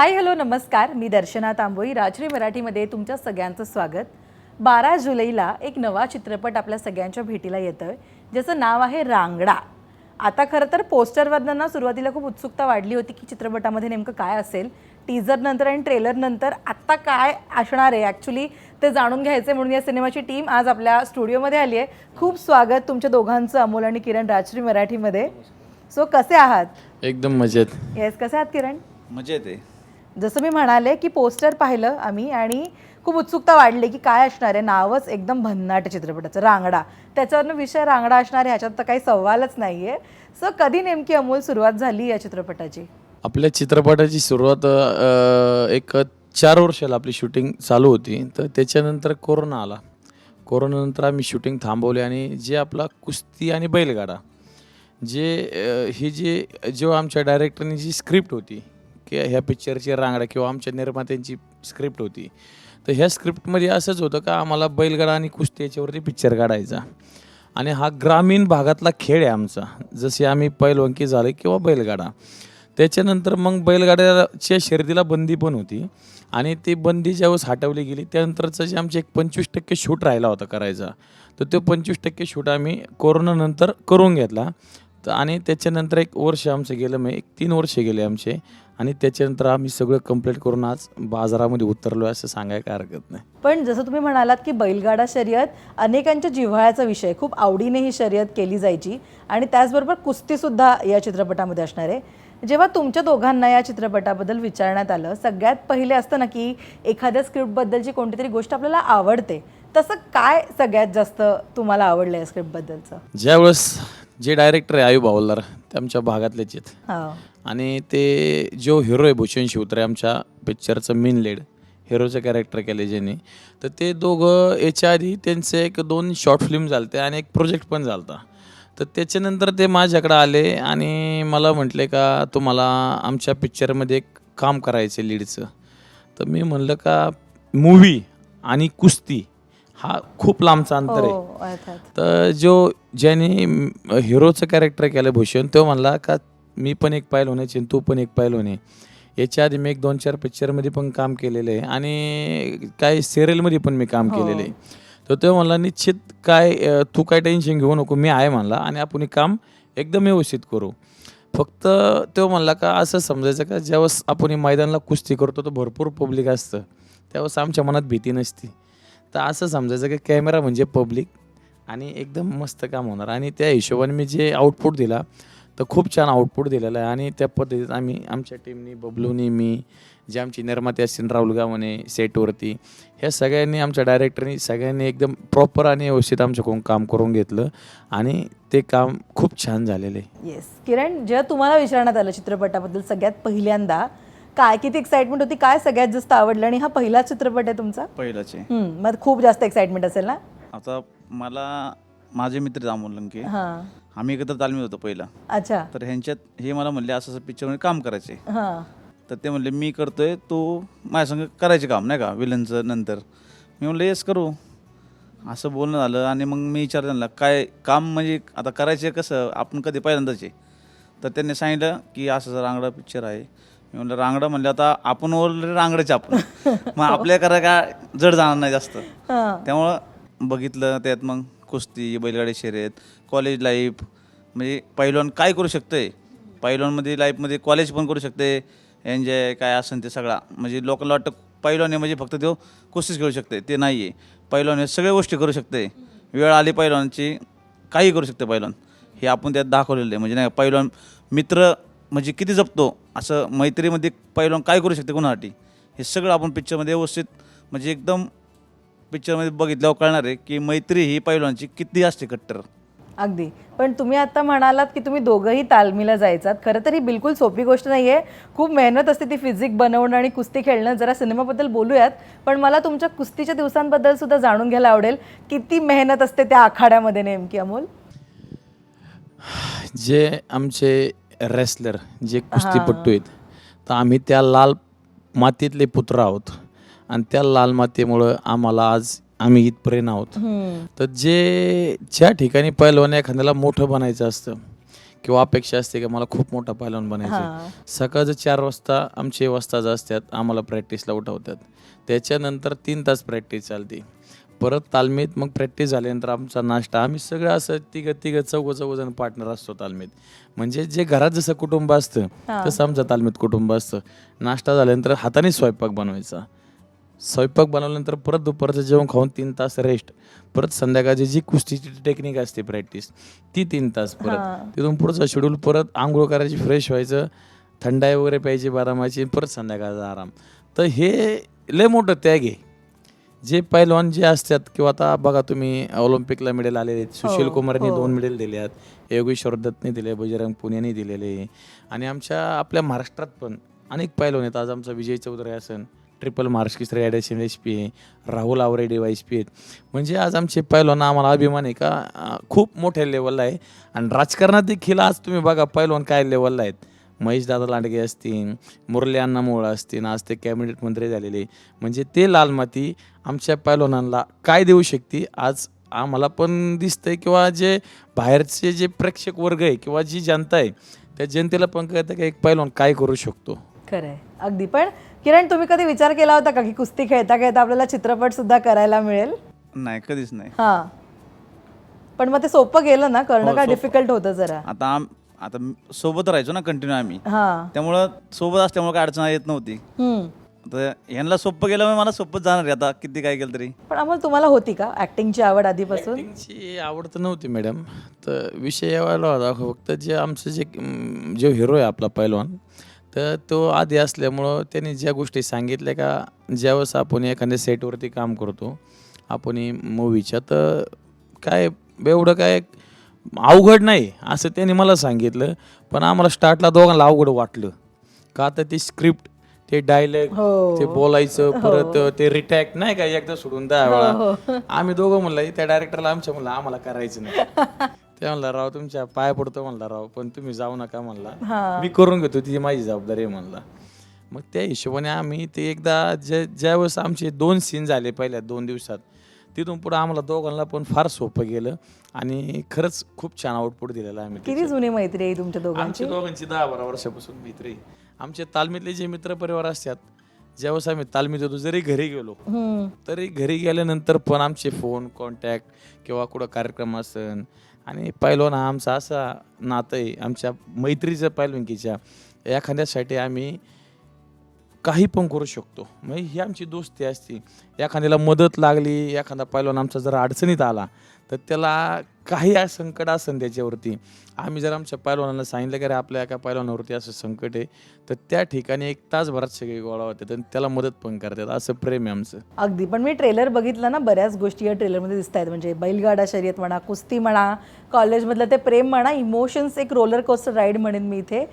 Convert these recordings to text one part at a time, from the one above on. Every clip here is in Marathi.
हाय हॅलो नमस्कार. मी दर्शना तांबोई राजश्री मराठीमध्ये तुमच्या सगळ्यांचं स्वागत. बारा जुलैला एक नवा चित्रपट आपल्या सगळ्यांच्या भेटीला येतं आहे ज्याचं नाव आहे रांगडा. आता खरं तर पोस्टरवरनं ना सुरुवातीला खूप उत्सुकता वाढली होती की चित्रपटामध्ये नेमकं काय असेल. टीझर नंतर आणि ट्रेलर नंतर आत्ता काय असणार आहे? ॲक्च्युली ते जाणून घ्यायचे म्हणून या सिनेमाची टीम आज आपल्या स्टुडिओमध्ये आली आहे. खूप स्वागत तुमच्या दोघांचं अमोल आणि किरण राजश्री मराठीमध्ये. सो कसे आहात? एकदम मजेत. येस कसे आहात किरण? मजेत आहे. जसं मी म्हणाले की पोस्टर पाहिलं आम्ही आणि खूप उत्सुकता वाढली की काय असणार आहे? नावच एकदम भन्नाट चित्रपटाचं. रांगडा. त्याच्यावरनं विषय रांगडा असणार आहे ह्याच्यात तर काही सवालच नाही आहे सो कधी नेमकी अमोल सुरुवात झाली या चित्रपटाची? आपल्या चित्रपटाची सुरुवात अ, एक चार वर्षाला आपली शूटिंग चालू होती. तर त्याच्यानंतर कोरोना आला. कोरोनानंतर आम्ही शूटिंग थांबवली आणि जे आपला कुस्ती आणि बैलगाडा जे अ, ही जी जेव्हा आमच्या डायरेक्टरनी जी स्क्रिप्ट होती की ह्या पिक्चरची रांगडा किंवा आमच्या निर्मात्यांची स्क्रिप्ट होती. तर ह्या स्क्रिप्टमध्ये असंच होतं का आम्हाला बैलगाडा आणि कुस्ती याच्यावरती पिक्चर काढायचा. आणि हा ग्रामीण भागातला खेळ आहे आमचा. जसे आम्ही पैलवंकी झाले किंवा बैलगाडा. त्याच्यानंतर मग बैलगाड्याच्या शर्दीला बंदी पण होती. आणि ती बंदी ज्यावेळेस हटवली गेली त्यानंतरचं जे आमचे एक पंचवीस टक्के शूट राहिला होता करायचा. तर तो पंचवीस टक्के शूट आम्ही कोरोनानंतर करून घेतला. तर आणि त्याच्यानंतर एक वर्ष आमचं गेलं मग एक तीन वर्ष गेले आमचे. आणि त्याच्यानंतर आम्ही सगळं कंप्लीट करून आज बाजारामध्ये उतरलो असं सांगायला काय हरकत नाही. पण जसं तुम्ही म्हणालात की बैलगाडा शर्यत अनेकांच्या जिव्हाळ्याचा विषय खूप आवडीने ही शर्यत केली जायची आणि त्याचबरोबर कुस्तीसुद्धा या चित्रपटामध्ये असणार आहे. जेव्हा तुमच्या दोघांना या चित्रपटाबद्दल विचारण्यात आलं सगळ्यात पहिले असतं ना की एखाद्या स्क्रिप्टबद्दलची कोणती तरी गोष्ट आपल्याला आवडते. तसं काय सगळ्यात जास्त तुम्हाला आवडलं या स्क्रिप्टबद्दलचं? ज्यावेळेस जे डायरेक्टर आहे आयू भावलदार ते आमच्या भागातलेच आहेत. हां. आणि ते जो हिरो आहे भूषण शिवत्रे आमच्या पिक्चरचं मेन लीड हिरोचं कॅरेक्टर केले ज्यांनी तर ते दोघं याच्या आधी त्यांचे एक दोन शॉर्ट फिल्म झालते आणि एक प्रोजेक्ट पण झालता. तर त्याच्यानंतर ते माझ्याकडे आले आणि मला म्हटले का तुम्हाला आमच्या पिक्चरमध्ये एक काम करायचं लीडचं तर मी म्हणलं का मूवी आणि कुस्ती हा खूप लांबचा अंतर आहे. हो अर्थात तर जो ज्याने हिरोचं कॅरेक्टर केलं भूषण तो म्हणला का मी पण एक पायल होण्याची आणि तू पण एक पायल होणे. याच्या आधी मी एक दोन चार पिक्चरमध्ये पण काम केलेलं आहे आणि काही सिरियलमध्ये पण मी काम केलेलं आहे. तर तो म्हणला निश्चित काय तू काय टेन्शन घेऊ नको मी आहे म्हणला आणि आपण हे काम एकदम व्यवस्थित करू. फक्त तो म्हणला का असं समजायचं का ज्यावेळेस आपण हे मैदानाला कुस्ती करतो तर भरपूर पब्लिक असतं. त्यावेळेस आमच्या मनात भीती नसती. तर असं समजायचं की कॅमेरा म्हणजे पब्लिक आणि एकदम मस्त काम होणार. आणि त्या हिशोबाने मी जे आउटपुट दिला तर खूप छान आउटपुट दिलेलं आहे. आणि त्या पद्धतीत आम्ही आमच्या टीमनी बबलूनी मी जे आमची निर्माते असतील राहुल गावणे सेटवरती ह्या सगळ्यांनी आमच्या डायरेक्टरनी सगळ्यांनी एकदम प्रॉपर आणि व्यवस्थित आमच्याकडून काम करून घेतलं. आणि ते काम खूप छान झालेलं. आहे येस किरण जेव्हा तुम्हाला विचारण्यात आलं चित्रपटाबद्दल सगळ्यात पहिल्यांदा काय किती एक्साइटमेंट होती काय सगळ्यात जास्त आवडलं? आणि हा पहिला चित्रपट आहे तुमचा? पहिलाच आहे. हम्म, मग खूप जास्त एक्साइटमेंट असेल ना? आता मला माझे मित्र अमोल लंके. हां. आम्ही एकत्र तालमीत होतो पहिला. अच्छा. तर ह्यांच्यात हे मला म्हणले असं असं पिक्चरमध्ये काम करायचे हां. तर ते म्हणले मी करतोय तू माझ्या संग करायचे काम नाही का विलनचं नंतर. मी म्हणलं येस करू. असं बोलणं झालं आणि मग मी विचार त्यांना काय काम म्हणजे आता करायचे कसं? आपण कधी पहिल्यांदाच तर त्यांनी सांगितलं की असं असं रांगडा पिक्चर आहे. मी म्हणलं रांगडा म्हणलं आता आपण ऑलरेडी रांगडाचे आपण. मग आपल्या करा काय जड जाणार नाही जास्त. त्यामुळं बघितलं त्यात मग. कुस्ती बैलगाडी शर्यत कॉलेज लाईफ म्हणजे पैलवान काय करू शकतंय? पैलवानमध्ये लाईफमध्ये कॉलेज पण करू शकते एन्जॉय काय असेल ते सगळा. म्हणजे लोकांना वाटतं पैलवान आहे म्हणजे फक्त तो कुस्तीच करू शकते ते नाही आहे पैलवान हे सगळ्या गोष्टी करू शकते वेळ आली पैलवानची काही करू शकते पैलवान हे आपण त्यात दाखवलेलं आहे. म्हणजे नाही पैलवान मित्र म्हणजे किती जपतो? असं मैत्रीमध्ये पैलवान काय करू शकते कोणासाठी? हे सगळं आपण पिक्चरमध्ये व्यवस्थित म्हणजे एकदम पिक्चरमध्ये बघितल्यावर कळणार आहे की मैत्री ही पैलवानची किती असते कट्टर. अगदी. पण तुम्ही आता म्हणालात की तुम्ही दोघंही तालमीला जायचात. खरं तर ही बिलकुल सोपी गोष्ट नाही आहे खूप मेहनत असते ती फिजिक बनवणं आणि कुस्ती खेळणं. जरा सिनेमाबद्दल बोलूयात. पण मला तुमच्या कुस्तीच्या दिवसांबद्दल सुद्धा जाणून घ्यायला आवडेल. किती मेहनत असते त्या आखाड्यामध्ये नेमकी अमोल? जे आमचे रेसलर जे कुस्तीपट्टू आहेत तर आम्ही त्या लाल मातीतले पुत्र आहोत. आणि त्या लाल मातीमुळं आम्हाला आज आम्ही इथपर्यंत आहोत. तर जे ज्या ठिकाणी पहिलवान एखाद्याला मोठं बनायचं असतं किंवा अपेक्षा असते की मला खूप मोठा पैलवान. बनायचं सकाळचं चार वाजता आमचे वाजताच असतात आम्हाला प्रॅक्टिसला उठवतात. त्याच्यानंतर तीन तास प्रॅक्टिस चालते. परत तालमीत मग प्रॅक्टिस झाल्यानंतर आमचा नाश्ता आम्ही सगळं असं तिघं तिघं चौघं चौघं जण पार्टनर असतो तालमीत. म्हणजे जे घरात जसं कुटुंब असतं. तसं आमचं तालमीत कुटुंब असतं. नाश्ता झाल्यानंतर हाताने स्वयंपाक बनवायचा. स्वयंपाक बनवल्यानंतर परत दुपारचं जेवण खाऊन तीन तास रेस्ट परत संध्याकाळची जी कुस्तीची टेक्निक असते प्रॅक्टिस ती तीन तास परत. तिथून पुढचं शेड्यूल परत आंघोळ करायची फ्रेश व्हायचं थंडाई वगैरे प्यायची बारामाची परत संध्याकाळचा आराम. तर हे लय मोठं त्याग आहे. जे पैलवान जे असतात किंवा आता बघा तुम्ही ऑलिम्पिकला मेडल आलेले आहेत. सुशील हो, कुमारने हो. दोन मेडल दिले आहेत. योगेश्वर दत्तने दिले बजरंग पुण्याने दिलेले. आणि आमच्या आपल्या महाराष्ट्रात पण अनेक पैलवान आहेत. आज आमचा विजय चौधरी असन triple Maharashtra addition H P आहे Rahul Aware D Y P आहेत. म्हणजे आज आमचे पैलवान आम्हाला अभिमान आहे का? खूप मोठ्या लेवलला आहे. आणि राजकारणात देखील आज तुम्ही बघा पैलवान काय लेवलला आहेत. महेश दादा लांडगे असतील मुरली अण्णा मोळ असतील आज ते कॅबिनेट मंत्री झालेले. म्हणजे ते लाल माती आमच्या पैलवानांना काय देऊ शकते? आज आम्हाला पण दिसतंय किंवा जे बाहेरचे जे प्रेक्षक वर्ग आहे किंवा जी जनता आहे त्या जनतेला पण कळतं की एक पैलवान काय करू शकतो. खरं आहे अगदी. पण किरण तुम्ही कधी विचार केला होता का की कुस्ती खेळता खेळता आपल्याला चित्रपट सुद्धा करायला मिळेल? नाही कधीच नाही. हा. पण मग ते सोपं गेलं ना करणं हो, का सोपं. डिफिकल्ट होतं जरा? आता आम आता म- सोबत राहायचो ना कंटिन्यू आम्ही. हा. त्यामुळं सोबत असल्यामुळे काय अडचण येत नव्हती. हम्म. आता ह्यांना सोपं गेल्यामुळे मला सोपंच जाणार आहे आता किती काय केलं तरी. पण आम्हाला तुम्हाला होती का ऍक्टिंगची आवड आधीपासून? ची आवड तर नव्हती मॅडम तर विषय यावायला होता फक्त जे आमचं जे जो हिरो आहे आपला पैलवान तर तो आधी असल्यामुळं त्याने ज्या गोष्टी सांगितल्या का ज्यावेळेस आपण एखाद्या सेटवरती काम करतो आपण मूवीच्या तर काय एवढं काय अवघड नाही असं त्याने मला सांगितलं. पण आम्हाला स्टार्टला दोघांना अवघड वाटलं. का तर ती स्क्रिप्ट ते डायलॉग हो. ते बोलायचं परत ते रिटॅक्ट नाही का एकदा सोडून दहा हो, वेळा. आम्ही दोघं म्हणलं त्या डायरेक्टरला आमच्या म्हणलं आम्हाला करायचं नाही. ते म्हणला राव तुमच्या पाया पडतो म्हणला राव पण तुम्ही जाऊ नका म्हणला. मी करून घेतो ती माझी जबाबदारी आहे म्हणला. मग त्या हिशोबाने आम्ही ते एकदा जे ज्यावेळेस आमचे दोन सीन झाले पहिल्या दोन दिवसात तिथून पुढे आम्हाला दोघांना पण फार सोपं गेलं आणि खरंच खूप छान आउटपुट दिलेला आम्ही किती जुनी मैत्री आहे तुमच्या दोघांची? दोघांची दहा बारा वर्षापासून मैत्री आहे. आमच्या तालमीतले जे मित्रपरिवार असतात ज्यावेळेस आम्ही तालमीत होतो जरी घरी गेलो. तरी घरी गेल्यानंतर पण आमचे फोन कॉन्टॅक्ट किंवा कुठं कार्यक्रम असन आणि पैलवान हा आमचा असा नातं आहे आमच्या मैत्रीचं पैलवानकीच्या एखाद्यासाठी आम्ही काही पण करू शकतो. म्हणजे ही आमची दोस्ती असते. एखाद्याला मदत लागली एखादा पैलवान आमचा जर अडचणीत आला तर त्याला काही आ- संकट असेल त्याच्यावरती. आम्ही जर आमच्या पैलवानाला सांगितलं की अरे आपल्या एका पैलवानावरती असं संकट आहे तर त्या ठिकाणी एक तासभरात सगळे गोळा होतात आणि त्याला मदत पण करतात. असं प्रेम आहे आमचं. अगदी. पण मी ट्रेलर बघितलं ना बऱ्याच गोष्टी या ट्रेलरमध्ये दिसत आहेत म्हणजे बैलगाडा शर्यत म्हणा कुस्ती म्हणा कॉलेजमधलं ते प्रेम म्हणा इमोशन्स एक रोलर कोस्टर राईड म्हणेन मी इथे.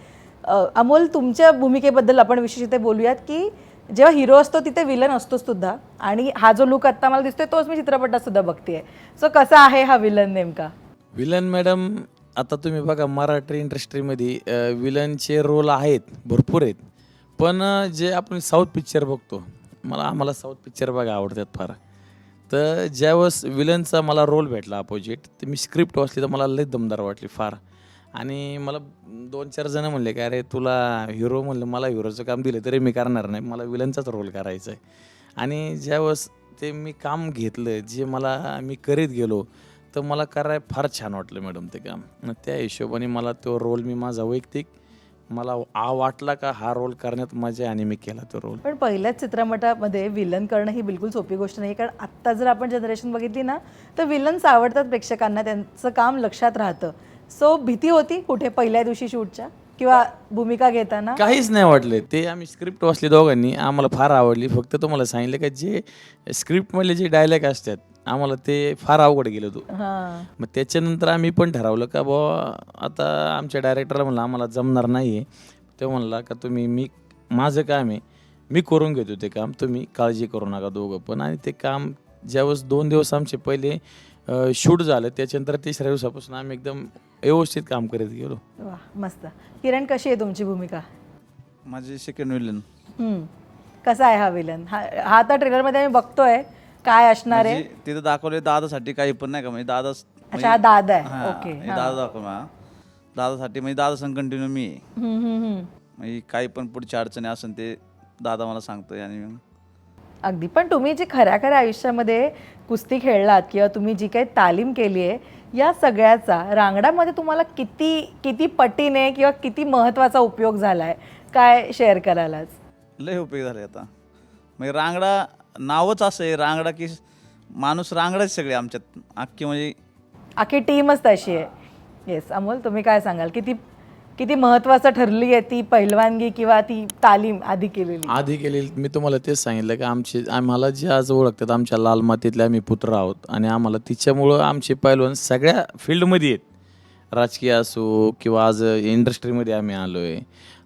अमोल तुमच्या भूमिकेबद्दल आपण विशेष इथे बोलूयात की जेव्हा हिरो असतो तिथे विलन असतो सुद्धा. आणि हा जो लुक आत्ता मला दिसतोय तोच मी चित्रपटात सुद्धा बघतेय. सो कसा आहे हा विलन नेमका? विलन मॅडम आता तुम्ही बघा मराठी इंडस्ट्रीमध्ये विलनचे रोल आहेत भरपूर आहेत. पण जे आपण साऊथ पिक्चर बघतो मला आम्हाला साऊथ पिक्चर बघा आवडतात फार. तर ज्यावेळेस विलनचा मला रोल भेटला अपोजिट तर मी स्क्रिप्ट वाचली तर मला लई दमदार वाटली फार. आणि मला दोन चार जण म्हणले की अरे तुला हिरो म्हणलं मला हिरोचं काम दिलं तरी मी करणार नाही. मला विलनचाच रोल करायचा आहे. आणि ज्यावेळेस ते मी काम घेतलं जे मला मी करीत गेलो तर मला करायला फार छान वाटलं मॅडम ते काम. मग त्या हिशोबाने मला तो रोल मी माझा वैयक्तिक मला आ वाटला का हा रोल करण्यात मजा आणि मी केला तो रोल पण पहिल्याच चित्रपटामध्ये विलन करणं ही बिलकुल सोपी गोष्ट नाही कारण आत्ता जर आपण जनरेशन बघितली ना तर विलन्स आवडतात प्रेक्षकांना त्यांचं काम लक्षात राहतं. सो भीती होती कुठे पहिल्या दिवशी शूटच्या? किंवा भूमिका घेताना? काहीच नाही वाटलं. ते आम्ही स्क्रिप्ट वाचली दोघांनी. आम्हाला फार आवडली. फक्त तुम्हाला सांगितलं का जे स्क्रिप्टमधले जे डायलॉग असतात आम्हाला ते फार अवघड गेलं तो हां. मग त्याच्यानंतर आम्ही पण ठरवलं का बुवा आता आमच्या डायरेक्टरला म्हणलं आम्हाला जमणार नाही आहे ते म्हणला का तुम्ही मी माझं काम आहे मी करून घेतो ते काम. तुम्ही काळजी करू नका दोघं पण. आणि ते काम ज्यावेळेस दोन दिवस आमचे पहिले शूट झालं त्याच्यानंतर तिसऱ्या दिवसापासून आम्ही एकदम व्यवस्थित काम करत गेलो. वा मस्त. किरण कशी आहे तुमची भूमिका? माझे सेकंड विलन हम्म. कसा आहे हा विलन हा हा आता ट्रेलरमध्ये आम्ही बघतोय काय असणार आहे? म्हणजे तिथं दाखवले दादासाठी काही पण नाही का? म्हणजे दादा अच्छा हा दादा आहे. हा, ओके हे. दादा दाखव दादासाठी म्हणजे दादा संग कंटिन्यू मी. आहे हम्म, हम्म, हम्म. म्हणजे काही पण पुढची अडचणी असेल ते दादा मला सांगतोय आणि मग अगदी. पण तुम्ही जी खऱ्या खऱ्या आयुष्यामध्ये कुस्ती खेळलात किंवा तुम्ही जी काही तालीम केली आहे या सगळ्याचा रांगडामध्ये तुम्हाला किती किती पटीने किंवा किती महत्त्वाचा उपयोग झाला आहे काय शेअर करायलाच लय उपयोग झाले आता. म्हणजे रांगडा नावच असं आहे रांगडा की माणूस रांगडाच सगळे आमच्यात. अख्खी म्हणजे अख्खी टीमच तशी आहे. येस अमोल तुम्ही काय सांगाल? किती किती महत्त्वाचं ठरली आहे ती पहिलवानगी किंवा ती तालीम आधी केलेली? आधी केलेली मी तुम्हाला तेच सांगितलं की आमचे आम्हाला जे आज ओळखतात आमच्या लाल मातीतले आम्ही पुत्र आहोत. आणि आम्हाला तिच्यामुळं आमचे पैलवान सगळ्या फील्डमध्ये आहेत. राजकीय असो किंवा आज इंडस्ट्रीमध्ये आम्ही आलो आहे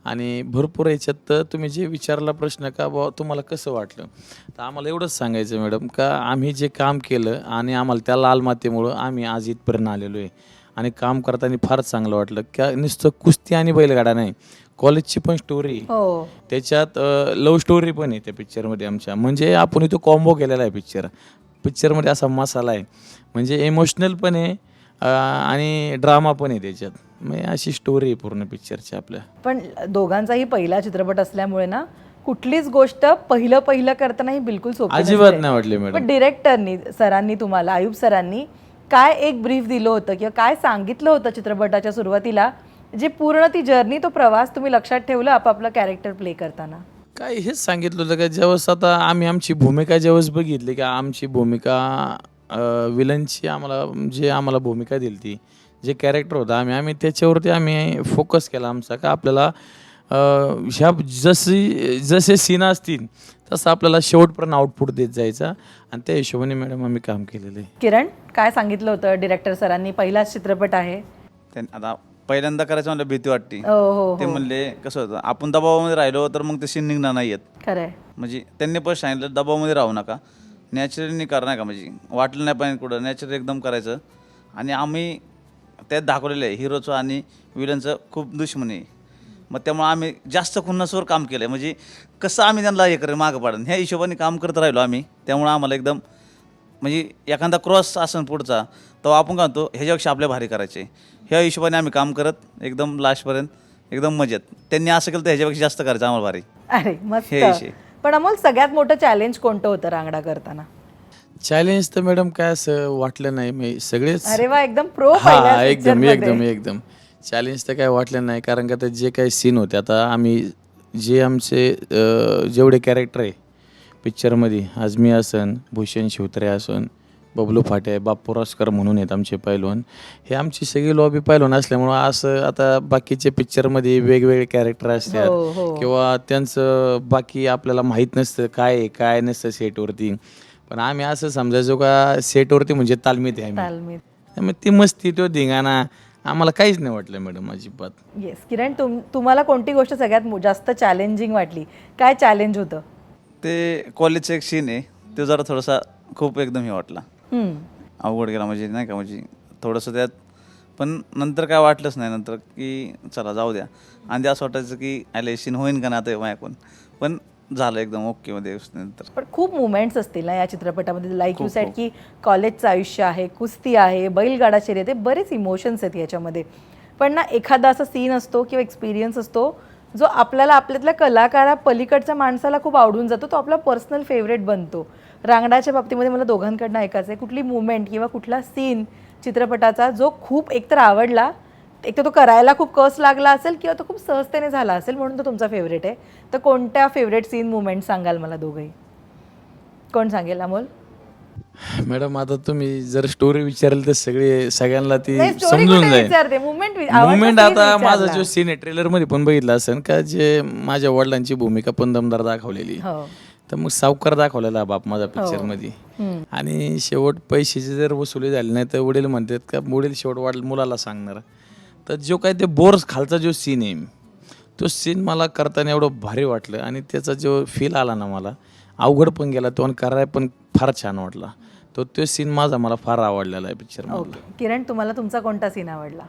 आणि भरपूर याच्यात तर तुम्ही जे विचारला प्रश्न का बुवा तुम्हाला कसं वाटलं? तर आम्हाला एवढंच सांगायचं मॅडम का आम्ही जे काम केलं आणि आम्हाला त्या लाल मातीमुळं आम्ही आज इथपर्यंत आलेलो आहे. आणि काम करताना फार चांगलं वाटलं. का नुसतं कुस्ती आणि बैलगाडा नाही कॉलेजची पण स्टोरी हो. त्याच्यात लव्ह स्टोरी पण आहे त्या पिक्चरमध्ये आमच्या. म्हणजे आपण इथं कॉम्बो केलेला आहे पिक्चर पिक्चरमध्ये असा मसाला आहे. म्हणजे इमोशनल पण आहे आणि ड्रामा पण आहे त्याच्यात. म्हणजे अशी स्टोरी आहे पूर्ण पिक्चरची आपल्या. पण दोघांचाही पहिला चित्रपट असल्यामुळे ना कुठलीच गोष्ट पहिलं पहिलं करताना ही बिलकुल सोपी अजिबात नसते. नाही वाटली मॅडम. पण डिरेक्टरनी सरांनी तुम्हाला आयुब सरांनी काय एक ब्रीफ दिलं होतं किंवा काय सांगितलं होतं चित्रपटाच्या सुरुवातीला जे पूर्ण ती जर्नी तो प्रवास तुम्ही लक्षात ठेवलं आपापलं कॅरेक्टर प्ले करताना? काय हेच सांगितलं होतं का? ज्यावेळेस आता आम्ही आमची भूमिका ज्यावेळेस बघितली की आमची भूमिका विलनची आम्हाला जे आम्हाला भूमिका दिली ती जे कॅरेक्टर होतं आम्ही आम्ही त्याच्यावरती आम्ही फोकस केला आमचा का आपल्याला ह्या जशी जसे सीन असतील तसं आपल्याला शेवटपर्यंत आउटपुट देत जायचा. आणि त्या हिशोबाने मॅडम आम्ही काम केलेलं आहे. किरण काय सांगितलं होतं डिरेक्टर सरांनी? पहिलाच चित्रपट आहे. त्यां आता पहिल्यांदा करायचं म्हणलं भीती वाटते. हो हो ते म्हणले कसं होतं आपण दबावामध्ये राहिलो तर मग ते सीन निघणार नाही आहेत खरंय. म्हणजे त्यांनी पण सांगितलं दबावामध्ये राहू नका. नॅचरली करा नाही का म्हणजे वाटलं नाही पाहिजे कुठं. नॅचरल एकदम करायचं. आणि आम्ही त्यात दाखवलेलं आहे हिरोचं आणि विलनचं खूप दुश्मनी आहे. मग त्यामुळे आम्ही जास्त खुन्नसवर काम केलं आहे म्हणजे कसं आम्ही त्यांना हे करेल मागं पाडून? ह्या हिशोबाने काम करत राहिलो आम्ही. त्यामुळं आम्हाला एकदम म्हणजे एखादा क्रॉस असन पुढचा तो आपण काय म्हणतो ह्याच्यापेक्षा आपल्या भारी करायचे. ह्या हिशोबाने आम्ही काम करत एकदम लास्टपर्यंत एकदम मजेत. त्यांनी असं केलं तर ह्याच्यापेक्षा जास्त करायचं आम्हाला भारी. अरे मस्त. हे विषय. पण अमोल सगळ्यात मोठं चॅलेंज कोणतं होतं रांगडा करताना? चॅलेंज तर मॅडम काय असं वाटलं नाही मी सगळेच अरे वा एकदम प्रो हा एकदम एकदम एकदम. चॅलेंज तर काय वाटलं नाही कारण का ते जे काही सीन होते आता आम्ही जे आमचे जेवढे कॅरेक्टर आहे पिक्चरमध्ये आज मी असन भूषण शिवत्रे असन बबलू फाटे बाप्पू रस्कर म्हणून आहेत आमचे पैलवान. हे आमची सगळी लॉबी पैलवान असल्यामुळं असं आता बाकीचे पिक्चरमध्ये वेगवेगळे कॅरेक्टर हो, असतात. हो. किंवा त्यांचं बाकी आपल्याला माहीत नसतं काय आहे काय नसतं सेटवरती पण आम्ही असं समजायचो का सेटवरती म्हणजे तालमीत आहे आम्ही. ती मस्ती तो धिंगाणा आम्हाला काहीच नाही वाटलं मॅडम अजिबात. येस किरण तुम तुम्हाला कोणती गोष्ट सगळ्यात मो- जास्त चॅलेंजिंग वाटली? काय चॅलेंज होतं? ते कॉलेजचं एक सीन आहे. तो जरा थोडासा खूप एकदम हे वाटला. हम्म. अवघड गेला म्हणजे नाही का म्हणजे थोडंसं त्यात पण नंतर काय वाटलंच नाही नंतर की चला जाऊ द्या. आणि ते असं वाटायचं की आले सीन होईन का ना आता माझ्याकडून? पण झालं एकदम ओके मध्ये नंतर पण खूप मुवमेंट्स असतील ना या चित्रपटामध्ये? लाईक यू साईड की कॉलेजचं आयुष्य आहे कुस्ती आहे बैलगाडा शर्यत आहे बरेच इमोशन्स आहेत याच्यामध्ये. पण ना एखादा असा सीन असतो किंवा एक्सपिरियन्स असतो जो आपल्याला आपल्यातल्या कलाकारा पलीकडच्या माणसाला खूप आवडून जातो तो आपला पर्सनल फेवरेट बनतो. रांगडाच्या बाबतीमध्ये मला दोघांकडनं ऐकायचं आहे कुठली मुवमेंट किंवा कुठला सीन चित्रपटाचा जो खूप एकतर आवडला एक तर तो करायला खूप कस लागला असेल किंवा तो खूप सहजतेने झाला असेल म्हणून तो तुमचा फेवरेट आहे. तर कोणत्या फेवरेट सीन मुवमेंट सांगाल मला दोघंही? कोण सांगेल अमोल? मॅडम आता तुम्ही जर स्टोरी विचारली तर सगळे सगळ्यांना ती समजून जाईल. मुवमेंट आता माझा जो सीन आहे ट्रेलरमध्ये पण बघितला असेल का जे माझ्या वडिलांची भूमिका पण दमदार दाखवलेली. हो. तर मग सावकार दाखवलेला बाप माझा पिक्चरमध्ये. हम्म. आणि शेवट पैशाची जर वसुली झाली नाही तर वडील म्हणतात का वडील शेवट वाढ मुलाला सांगणार. तर जो काय ते बोर खालचा जो सीन आहे तो सीन मला करताना एवढं भारी वाटलं आणि त्याचा जो फील आला ना मला अवघड पण गेला तो आणि करायला पण फार छान वाटला. तो तो सीन माझा मला फार आवडलेला आहे पिक्चर ओके. किरण तुम्हाला तुमचा कोणता सीन आवडला?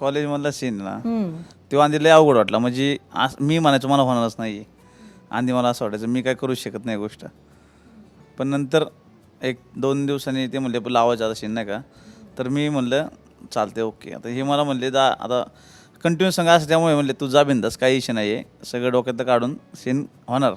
कॉलेजमधला सीन ना. तो आधी लय अवघड वाटला. म्हणजे मी म्हणायचं मला होणारच नाही आधी मला असं वाटायचं मी काय करू शकत नाही गोष्ट. पण नंतर एक दोन दिवसांनी ते म्हणले लावायचं आता सीन नाही का? तर मी म्हणलं चालते ओके. आता हे मला म्हणले जा आता कंटिन्यू संघ असं त्यामुळे म्हणले तू जा बिंदास काही इशू नाही आहे सगळं डोक्यात काढून सीन होणार.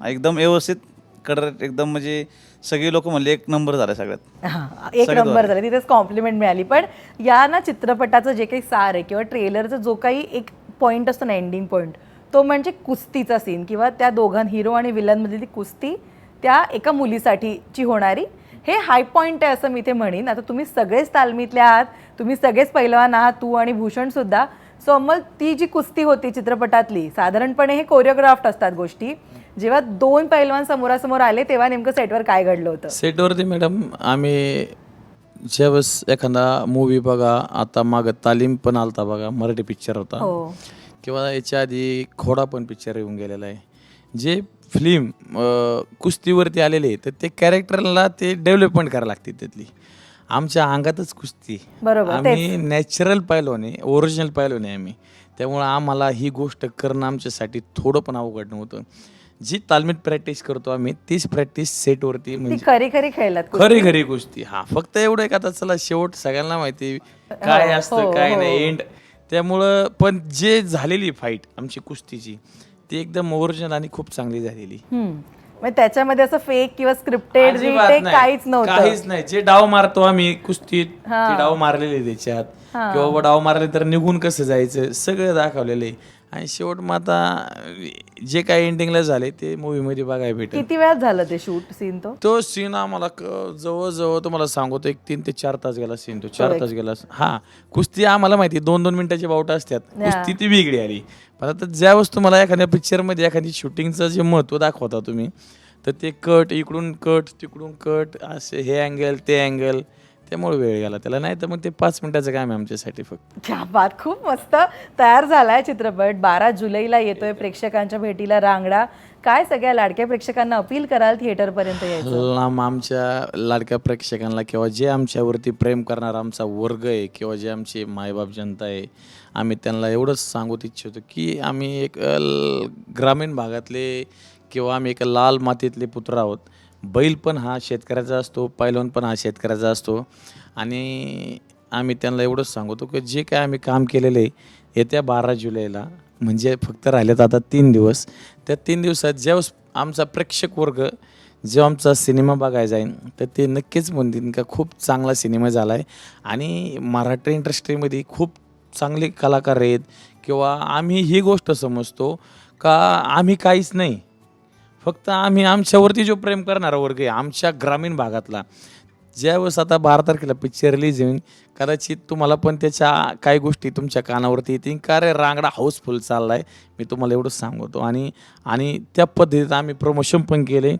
एकदम व्यवस्थित कडर एकदम म्हणजे सगळे लोक म्हणले एक नंबर झाला सगळ्यात. हा, एक सगळ्यात नंबर झाला. तिथेच कॉम्प्लिमेंट मिळाली. पण या ना चित्रपटाचं जे काही सार आहे किंवा ट्रेलरचं जो काही एक पॉईंट असतो ना एंडिंग पॉईंट तो म्हणजे कुस्तीचा सीन किंवा त्या दोघां हिरो आणि विलनमधली ती कुस्ती त्या एका मुलीसाठीची होणारी हे हाय पॉईंट आहे असं मी ते म्हणेन. आता तुम्ही सगळेच तालमीतले आहात तुम्ही सगळेच पैलवान आहात तू आणि भूषण सुद्धा. सो अमल ती जी कुस्ती होती चित्रपटातली साधारणपणे हे कोरिओग्राफ्ट असतात गोष्टी. जेव्हा दोन पैलवान समोरासमोर आले तेव्हा नेमकं सेटवर काय घडलं होतं? सेटवरती मॅडम आम्ही ज्यावेळेस एखादा मूवी बघा आता मागं तालीम पण आलता बघा मराठी पिक्चर होता. हो. किंवा याच्या आधी खोडा पण पिक्चर येऊन गेलेला आहे. जे फिल्म कुस्तीवरती आलेले तर ते कॅरेक्टरला ते डेव्हलपमेंट करायला लागते त्यातली. आमच्या अंगातच कुस्ती. बरोबर, आम्ही नॅचरल पाहिलोने ओरिजिनल पाहिलोने आम्ही. त्यामुळं आम्हाला ही गोष्ट करणं आमच्यासाठी थोडं पण अवघड नव्हतं. जी तालमीत प्रॅक्टिस करतो आम्ही तीच प्रॅक्टिस सेटवरती ती म्हणजे खरी खरी खेळलात कुस्ती. खरी खरी गोष्टी हा फक्त एवढं आहे का आता चला शेवट सगळ्यांना माहिती काय हो, असतं काय नाही एंड त्यामुळं पण जे झालेली फाईट आमची कुस्तीची ती एकदम ओरिजिनल आणि खूप चांगली झालेली. म्हणजे त्याच्यामध्ये असं फेक किंवा स्क्रिप्टेड अजिबात रिटेक नाही. काहीच नव्हतं. काहीच नाही. जे डाव मारतो आम्ही कुस्तीत हा. ते डाव मारलेले त्याच्यात. किंवा डाव मारले तर निघून कसं जायचं? सगळं दाखवलेलं आहे. आणि शेवट मग आता जे काय एंडिंगला झाले ते मूवी मध्ये बघायला भेटेल. किती वेळात झालं ते शूट सीन तो? तो सीन आम्हाला क- जवळजवळ तुम्हाला सांगतो एक तीन ते चार तास गेला सीन तो. चार तास गेला. हा कुस्ती आम्हाला माहिती दोन दोन मिनिटाची बावट असतात. कुस्ती ती वेगळी आली. पण आता ज्यावेळेस तुम्हाला एखाद्या पिक्चरमध्ये एखादी शूटिंगचं जे महत्त्व दाखवता तुम्ही तर ते कट इकडून कट तिकडून कट असे हे अँगल ते अँगल त्यामुळे वेळ गेला. त्याला नाही तर मग ते पाच मिनिटाचं काम आहे आमच्यासाठी फक्त. क्या बात खूप मस्त. तयार झालाय चित्रपट. बारा जुलैला येतोय प्रेक्षकांच्या भेटीला रांगडा. काय सगळ्या लाडक्या प्रेक्षकांना अपील कराल थिएटर पर्यंत यायचं? लांब आमच्या लाडक्या प्रेक्षकांना किंवा जे आमच्यावरती प्रेम करणारा आमचा वर्ग आहे किंवा जे आमचे मायबाप जनता आहे आम्ही त्यांना एवढंच सांगू इच्छितो की आम्ही एक अ, ल- ग्रामीण भागातले किंवा आम्ही एक लाल मातीतले पुत्र आहोत. बैल पण हा शेतकऱ्याचा असतो पैलवान पण हा शेतकऱ्याचा असतो. आणि आम्ही त्यांना एवढंच सांगतो की जे काय आम्ही काम केलेलं आहे येत्या बारा जुलैला म्हणजे फक्त राहिलेत आता तीन दिवस. त्या तीन दिवसात ज्यावेळेस आमचा प्रेक्षक वर्ग जेव्हा आमचा सिनेमा बघायला जाईन तर ते नक्कीच म्हणतील का खूप चांगला सिनेमा झाला आहे आणि मराठी इंडस्ट्रीमध्ये खूप चांगले कलाकार आहेत किंवा आम्ही ही गोष्ट समजतो का आम्ही काहीच नाही. फक्त आम्ही आमच्यावरती जो प्रेम करणारा वर्ग आहे आमच्या ग्रामीण भागातला ज्यावेळेस आता बारा तारखेला पिक्चर रिलीज होईल कदाचित तुम्हाला पण त्याच्या काही गोष्टी तुमच्या कानावरती येतील. का रे रांगडा हाऊसफुल चालला आहे मी तुम्हाला एवढंच सांगतो. आणि आणि त्या पद्धतीत आम्ही प्रमोशन पण केले.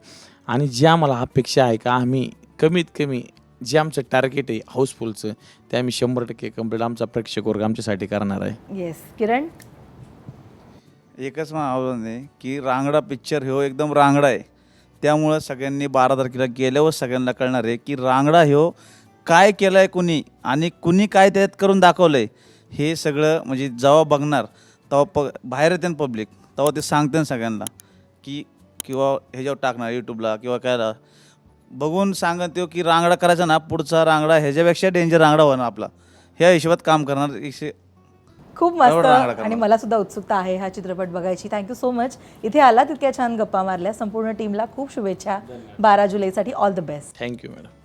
आणि जे आम्हाला अपेक्षा आहे का आम्ही कमीत कमी जे आमचं टार्गेट आहे हाऊसफुलचं ते आम्ही शंभर टक्के कंप्लीट आमचा प्रेक्षक वर्ग आमच्यासाठी करणार आहे. येस किरण? एकच मला आव्हान आहे की रांगडा पिक्चर ह्यो एकदम रांगडा आहे. त्यामुळं सगळ्यांनी बारा तारखेला गेल्यावर सगळ्यांना कळणार आहे की रांगडा ह्यो काय केलं आहे कुणी आणि कुणी काय त्यात करून दाखवलं आहे हे सगळं म्हणजे जेव्हा बघणार तेव्हा प बाहेर येते ना पब्लिक तेव्हा ते सांगते ना सगळ्यांना की किंवा ह्याच्यावर टाकणार यूट्यूबला किंवा काय बघून सांगत तो हो की रांगडा करायचा ना पुढचा रांगडा ह्याच्यापेक्षा डेंजर रांगडा होणार आपला. ह्या हिशोबात काम करणार खूप मस्त. आणि मला सुद्धा उत्सुकता आहे हा चित्रपट बघायची. थँक्यू सो मच इथे आला तितक्या छान गप्पा मारल्या. संपूर्ण टीमला खूप शुभेच्छा. बारा जुलैसाठी all the best thank you madam